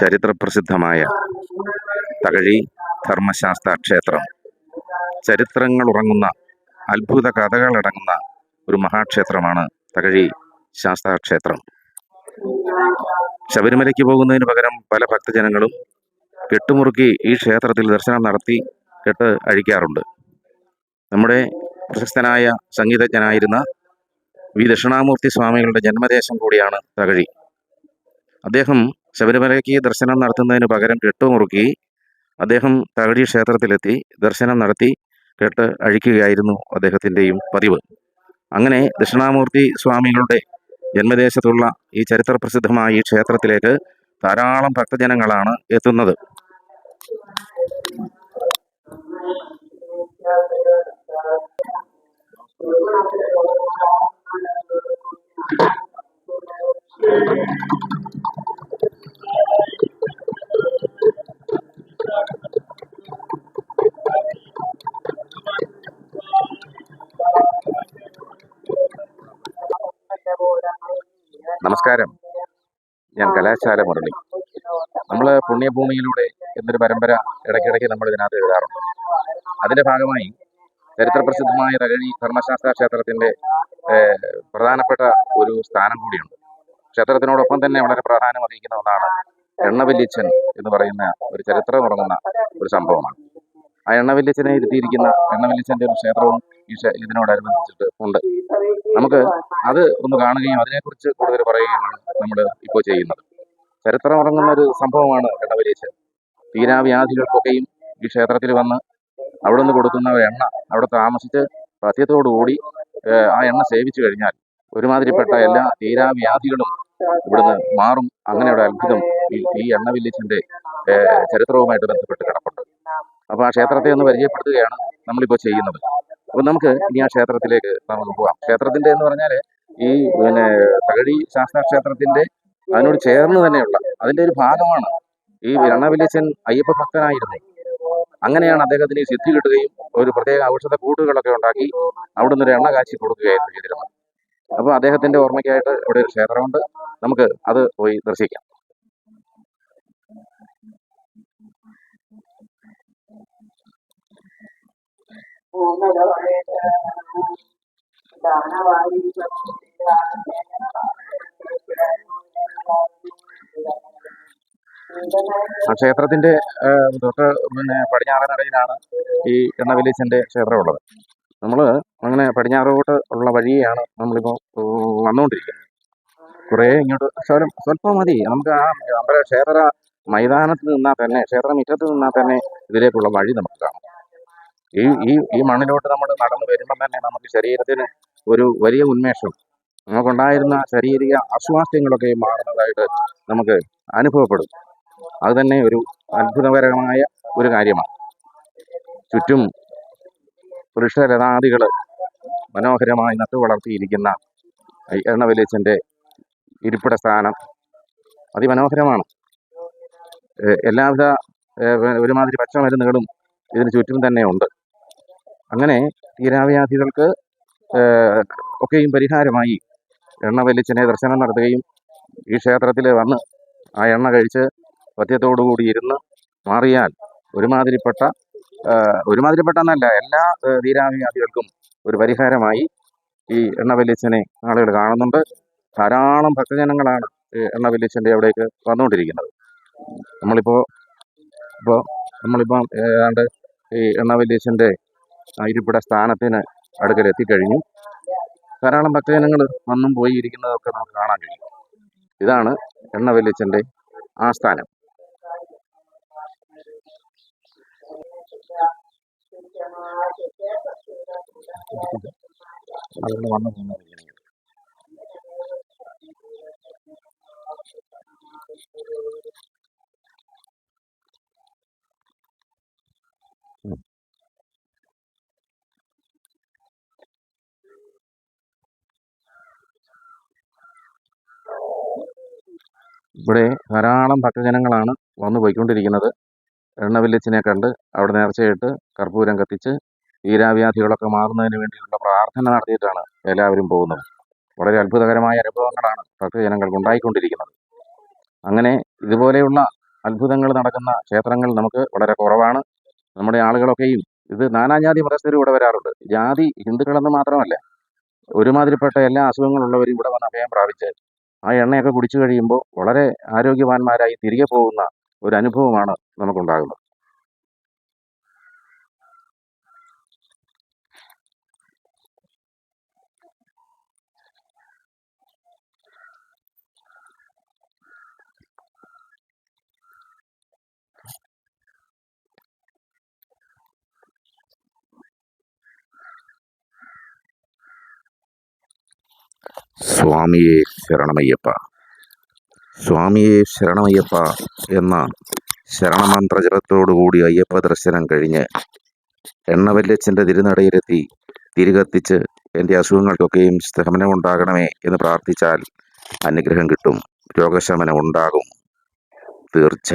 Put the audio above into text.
ചരിത്രപ്രസിദ്ധമായ തകഴി ധർമ്മശാസ്ത്ര ക്ഷേത്രം. ചരിത്രങ്ങൾ ഉറങ്ങുന്ന അത്ഭുത കഥകളടങ്ങുന്ന ഒരു മഹാക്ഷേത്രമാണ് തകഴി ശാസ്താ ക്ഷേത്രം. ശബരിമലയ്ക്ക് പോകുന്നതിന് പകരം പല ഭക്തജനങ്ങളും കെട്ടുമുറുക്കി ഈ ക്ഷേത്രത്തിൽ ദർശനം നടത്തി കെട്ട് അഴിക്കാറുണ്ട്. നമ്മുടെ പ്രശസ്തനായ സംഗീതജ്ഞനായിരുന്ന വി ദക്ഷിണാമൂർത്തി സ്വാമികളുടെ ജന്മദേശം കൂടിയാണ് തകഴി. അദ്ദേഹം ശബരിമലയ്ക്ക് ദർശനം നടത്തുന്നതിന് പകരം കെട്ടുമുറുക്കി അദ്ദേഹം തകഴി ക്ഷേത്രത്തിലെത്തി ദർശനം നടത്തി കെട്ട് അഴിക്കുകയായിരുന്നു അദ്ദേഹത്തിന്റെയും പതിവ്. അങ്ങനെ ദക്ഷിണാമൂർത്തി സ്വാമികളുടെ ജന്മദേശത്തുള്ള ഈ ചരിത്ര പ്രസിദ്ധമായ ഈ ക്ഷേത്രത്തിലേക്ക് ധാരാളം ഭക്തജനങ്ങളാണ് എത്തുന്നത്. നമസ്കാരം. ഞാൻ കലാശാല മുരളി. നമ്മൾ പുണ്യഭൂമിയിലൂടെ എന്നൊരു പരമ്പര ഇടയ്ക്കിടയ്ക്ക് നമ്മൾ ഇതിനകത്ത് എഴുതാറുണ്ട്. അതിന്റെ ഭാഗമായി ചരിത്രപ്രസിദ്ധമായ തകഴി ധർമ്മശാസ്ത്ര ക്ഷേത്രത്തിന്റെ പ്രധാനപ്പെട്ട ഒരു സ്ഥാനം കൂടിയുണ്ട്. ക്ഷേത്രത്തിനോടൊപ്പം തന്നെ വളരെ പ്രാധാന്യം അറിയിക്കുന്ന ഒന്നാണ് എണ്ണവല്ലിച്ചൻ എന്ന് പറയുന്ന ഒരു ചരിത്രം ഉറങ്ങുന്ന ഒരു സംഭവമാണ്. ആ എണ്ണവല്ലിച്ചനെ ഇരുത്തിയിരിക്കുന്ന എണ്ണവല്ലിച്ചന്റെ ഒരു ക്ഷേത്രവും ഈ ഇതിനോടനുബന്ധിച്ചിട്ട് ഉണ്ട്. നമുക്ക് അത് ഒന്ന് കാണുകയും അതിനെക്കുറിച്ച് കൂടുതൽ പറയുകയുമാണ് നമ്മൾ ഇപ്പോൾ ചെയ്യുന്നത്. ചരിത്രം ഉറങ്ങുന്ന ഒരു സംഭവമാണ് എണ്ണവല്ലിച്ചൻ. തീരാവ്യാധികൾക്കൊക്കെയും ഈ ക്ഷേത്രത്തിൽ വന്ന് അവിടെ നിന്ന് കൊടുക്കുന്ന എണ്ണ അവിടെ താമസിച്ച് സത്യത്തോടുകൂടി ആ എണ്ണ സേവിച്ചു കഴിഞ്ഞാൽ ഒരുമാതിരിപ്പെട്ട എല്ലാ തീരാവ്യാധികളും ഇവിടുന്ന് മാറും. അങ്ങനെ ഒരു അത്ഭുതം ഈ എണ്ണവില്ലിച്ചന്റെ ചരിത്രവുമായിട്ട് ബന്ധപ്പെട്ട് കിടപ്പുണ്ട്. അപ്പോൾ ആ ക്ഷേത്രത്തെ ഒന്ന് പരിചയപ്പെടുത്തുകയാണ് നമ്മളിപ്പോൾ ചെയ്യുന്നത്. അപ്പോൾ നമുക്ക് ഇനി ആ ക്ഷേത്രത്തിലേക്ക് നമുക്ക് പോകാം. ക്ഷേത്രത്തിന്റെ എന്ന് പറഞ്ഞാൽ ഈ പിന്നെ തകഴി ശാസ്ത്ര ക്ഷേത്രത്തിന്റെ അതിനോട് ചേർന്ന് തന്നെയുള്ള അതിന്റെ ഒരു ഭാഗമാണ് ഈ എണ്ണവില്ലിച്ചൻ അയ്യപ്പ ഭക്തനായിരുന്നു. അങ്ങനെയാണ് അദ്ദേഹത്തിന് സിദ്ധി കിട്ടുകയും ഒരു പ്രത്യേക ഔഷധ കൂട്ടുകളൊക്കെ ഉണ്ടാക്കി അവിടെ നിന്നൊരു എണ്ണ കാച്ചി കൊടുക്കുകയായിരുന്നു ചെയ്തിരുന്നത്. അപ്പോൾ അദ്ദേഹത്തിന്റെ ഓർമ്മയ്ക്കായിട്ട് ഇവിടെ ഒരു ക്ഷേത്രമുണ്ട്. നമുക്ക് അത് പോയി ദർശിക്കാം. ആ ക്ഷേത്രത്തിന്റെ തൊട്ട് പിന്നെ പടിഞ്ഞാറൻ നടയിലാണ് ഈ എണ്ണവിലീച്ചന്റെ ക്ഷേത്രം ഉള്ളത് നമ്മൾ അങ്ങനെ പടിഞ്ഞാറോട്ട് ഉള്ള വഴിയാണ് നമ്മളിപ്പോൾ വന്നുകൊണ്ടിരിക്കുന്നത്. കുറേ ഇങ്ങോട്ട് സ്ഥലം സ്വല്പം മതി. നമുക്ക് ആ അമ്പല ക്ഷേത്ര മൈതാനത്ത് നിന്നാൽ തന്നെ ക്ഷേത്ര മുറ്റത്ത് നിന്നാൽ തന്നെ ഇതിലേക്കുള്ള വഴി നമുക്ക് കാണാം. ഈ ഈ ഈ മണ്ണിലോട്ട് നമ്മൾ നടന്നു വരുമ്പോൾ തന്നെ നമുക്ക് ശരീരത്തിന് ഒരു വലിയ ഉന്മേഷം. നമുക്കുണ്ടായിരുന്ന ശാരീരിക അസ്വാസ്ഥ്യങ്ങളൊക്കെ മാറുന്നതായിട്ട് നമുക്ക് അനുഭവപ്പെടും. അത് തന്നെ ഒരു അത്ഭുതകരമായ ഒരു കാര്യമാണ്. ചുറ്റും വൃക്ഷലതാദികൾ മനോഹരമായി നട്ടു വളർത്തിയിരിക്കുന്ന എണ്ണ എണ്ണവലിച്ചന്റെ ഇരിപ്പിട സ്ഥാനം അതിമനോഹരമാണ്. എല്ലാവിധ ഒരുമാതിരി പച്ചമരുന്നുകളും ഇതിന് ചുറ്റും തന്നെ ഉണ്ട്. അങ്ങനെ തീരാവ്യാധികൾക്ക് ഒക്കെയും പരിഹാരമായി. എണ്ണ വലിച്ചനെ ദർശനം നടത്തുകയും ഈ ക്ഷേത്രത്തിൽ വന്ന് ആ എണ്ണ കഴിച്ച് പഥ്യത്തോടുകൂടി ഇരുന്ന് മാറിയാൽ ഒരുമാതിരിപ്പെട്ട ഒരുമാതിരിപ്പെട്ട എന്നല്ല എല്ലാ തീരാവ്യാധികൾക്കും ഒരു പരിഹാരമായി ഈ എണ്ണ വലിച്ചനെ ആളുകൾ കാണുന്നുണ്ട്. ധാരാളം ഭക്തജനങ്ങളാണ് എണ്ണ വലിച്ചന്റെ അവിടേക്ക് വന്നുകൊണ്ടിരിക്കുന്നത്. നമ്മളിപ്പോൾ ഇപ്പോൾ നമ്മളിപ്പം ഏതാണ്ട് ഈ എണ്ണവല്ലിച്ചന്റെ ഇരിപ്പിട സ്ഥാനത്തിന് അടുക്കൽ എത്തിക്കഴിഞ്ഞു. ധാരാളം ഭക്തജനങ്ങൾ വന്നും പോയി ഇരിക്കുന്നതൊക്കെ നമുക്ക് കാണാൻ കഴിയും. ഇതാണ് എണ്ണവല്ലിച്ചന്റെ ആസ്ഥാനം. അതുകൊണ്ട് വന്നു പോകുന്നത് ഇവിടെ ധാരാളം ഭക്തജനങ്ങളാണ് വന്നു പോയിക്കൊണ്ടിരിക്കുന്നത്. എണ്ണവില്ലച്ചിനെ കണ്ട് അവിടെ നേർച്ചയിട്ട് കർപ്പൂരം കത്തിച്ച് ഈരാവ്യാധികളൊക്കെ മാറുന്നതിന് വേണ്ടിയുള്ള പ്രാർത്ഥന നടത്തിയിട്ടാണ് എല്ലാവരും പോകുന്നത്. വളരെ അത്ഭുതകരമായ അനുഭവങ്ങളാണ് ഭക്തജനങ്ങൾക്ക് ഉണ്ടായിക്കൊണ്ടിരിക്കുന്നത്. അങ്ങനെ ഇതുപോലെയുള്ള അത്ഭുതങ്ങൾ നടക്കുന്ന ക്ഷേത്രങ്ങൾ നമുക്ക് വളരെ കുറവാണ്. നമ്മുടെ ആളുകളൊക്കെയും ഇത് നാനാജാതി മതസ്ഥരും ഇവിടെ വരാറുണ്ട്. ജാതി ഹിന്ദുക്കളെന്ന് മാത്രമല്ല ഒരുമാതിരിപ്പെട്ട എല്ലാ അസുഖങ്ങളുള്ളവരും ഇവിടെ വന്ന് അഭയം പ്രാപിച്ച് ആ എണ്ണയൊക്കെ കുടിച്ചു കഴിയുമ്പോൾ വളരെ ആരോഗ്യവാന്മാരായി തിരികെ പോകുന്ന ഒരു അനുഭവമാണ് നമുക്കുണ്ടാകുന്നത്. സ്വാമിയെ ശരണമയ്യപ്പ. സ്വാമിയെ ശരണമയ്യപ്പ എന്ന ശരണമന്ത്ര ജപത്തോടുകൂടി അയ്യപ്പ ദർശനം കഴിഞ്ഞ് എണ്ണവല്യച്ഛന്റെ തിരുനടയിലെത്തി തിരികത്തിച്ച് എന്റെ അസുഖങ്ങൾക്കൊക്കെയും ശമനമുണ്ടാകണമേ എന്ന് പ്രാർത്ഥിച്ചാൽ അനുഗ്രഹം കിട്ടും. രോഗശമനം ഉണ്ടാകും തീർച്ച